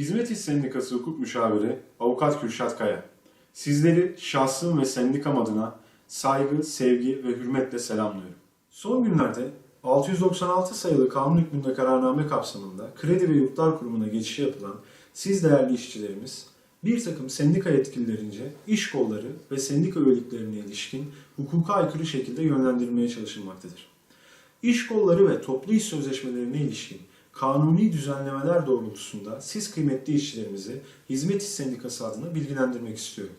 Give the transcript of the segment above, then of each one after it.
Hizmet İş Sendikası Hukuk Müşaviri Avukat Kürşat Kaya. Sizleri şahsım ve sendikam adına saygı, sevgi ve hürmetle selamlıyorum. Son günlerde 696 sayılı kanun hükmünde kararname kapsamında Kredi ve Yurtlar Kurumu'na geçişi yapılan siz değerli işçilerimiz bir takım sendika yetkililerince iş kolları ve sendika üyeliklerine ilişkin hukuka aykırı şekilde yönlendirilmeye çalışılmaktadır. İş kolları ve toplu iş sözleşmelerine ilişkin kanuni düzenlemeler doğrultusunda siz kıymetli işçilerimizi Hizmet İş Sendikası adına bilgilendirmek istiyorum.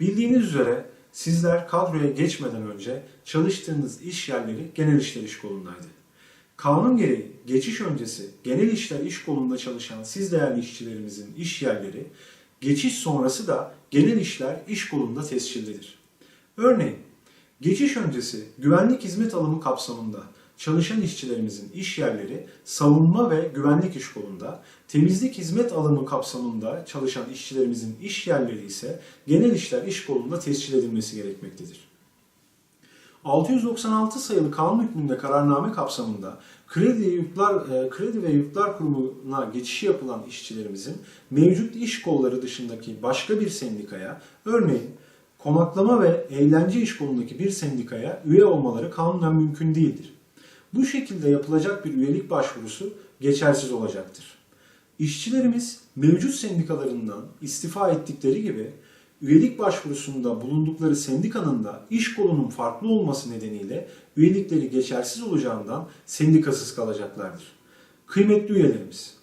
Bildiğiniz üzere sizler kadroya geçmeden önce çalıştığınız iş yerleri genel işler iş kolundaydı. Kanun gereği geçiş öncesi genel işler iş kolunda çalışan siz değerli işçilerimizin iş yerleri, geçiş sonrası da genel işler iş kolunda tescillidir. Örneğin, geçiş öncesi güvenlik hizmet alımı kapsamında çalışan işçilerimizin iş yerleri savunma ve güvenlik iş kolunda, temizlik hizmet alımı kapsamında çalışan işçilerimizin iş yerleri ise genel işler iş kolunda tescil edilmesi gerekmektedir. 696 sayılı kanun hükmünde kararname kapsamında kredi, yurtlar, e, kredi ve yurtlar kurumuna geçişi yapılan işçilerimizin mevcut iş kolları dışındaki başka bir sendikaya, örneğin konaklama ve eğlence iş kolundaki bir sendikaya üye olmaları kanunen mümkün değildir. Bu şekilde yapılacak bir üyelik başvurusu geçersiz olacaktır. İşçilerimiz mevcut sendikalarından istifa ettikleri gibi üyelik başvurusunda bulundukları sendikanın da iş kolunun farklı olması nedeniyle üyelikleri geçersiz olacağından sendikasız kalacaklardır. Kıymetli üyelerimiz,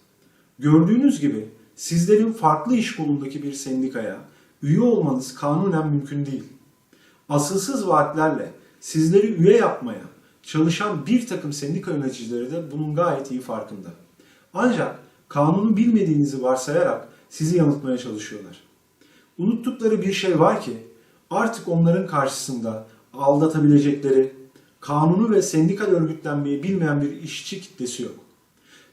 gördüğünüz gibi sizlerin farklı iş kolundaki bir sendikaya üye olmanız kanunen mümkün değil. Asılsız vaatlerle sizleri üye yapmaya çalışan bir takım sendika yöneticileri de bunun gayet iyi farkında. Ancak kanunu bilmediğinizi varsayarak sizi yanıltmaya çalışıyorlar. Unuttukları bir şey var ki artık onların karşısında aldatabilecekleri, kanunu ve sendikal örgütlenmeyi bilmeyen bir işçi kitlesi yok.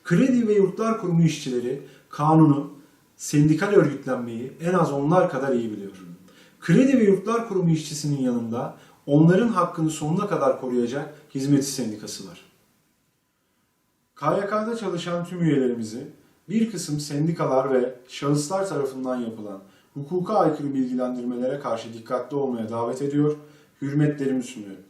Kredi ve Yurtlar Kurumu işçileri kanunu, sendikal örgütlenmeyi en az onlar kadar iyi biliyor. Kredi ve Yurtlar Kurumu işçisinin yanında onların hakkını sonuna kadar koruyacak hizmet sendikası var. KYK'da çalışan tüm üyelerimizi bir kısım sendikalar ve şahıslar tarafından yapılan hukuka aykırı bilgilendirmelere karşı dikkatli olmaya davet ediyor, hürmetlerimi sunuyorum.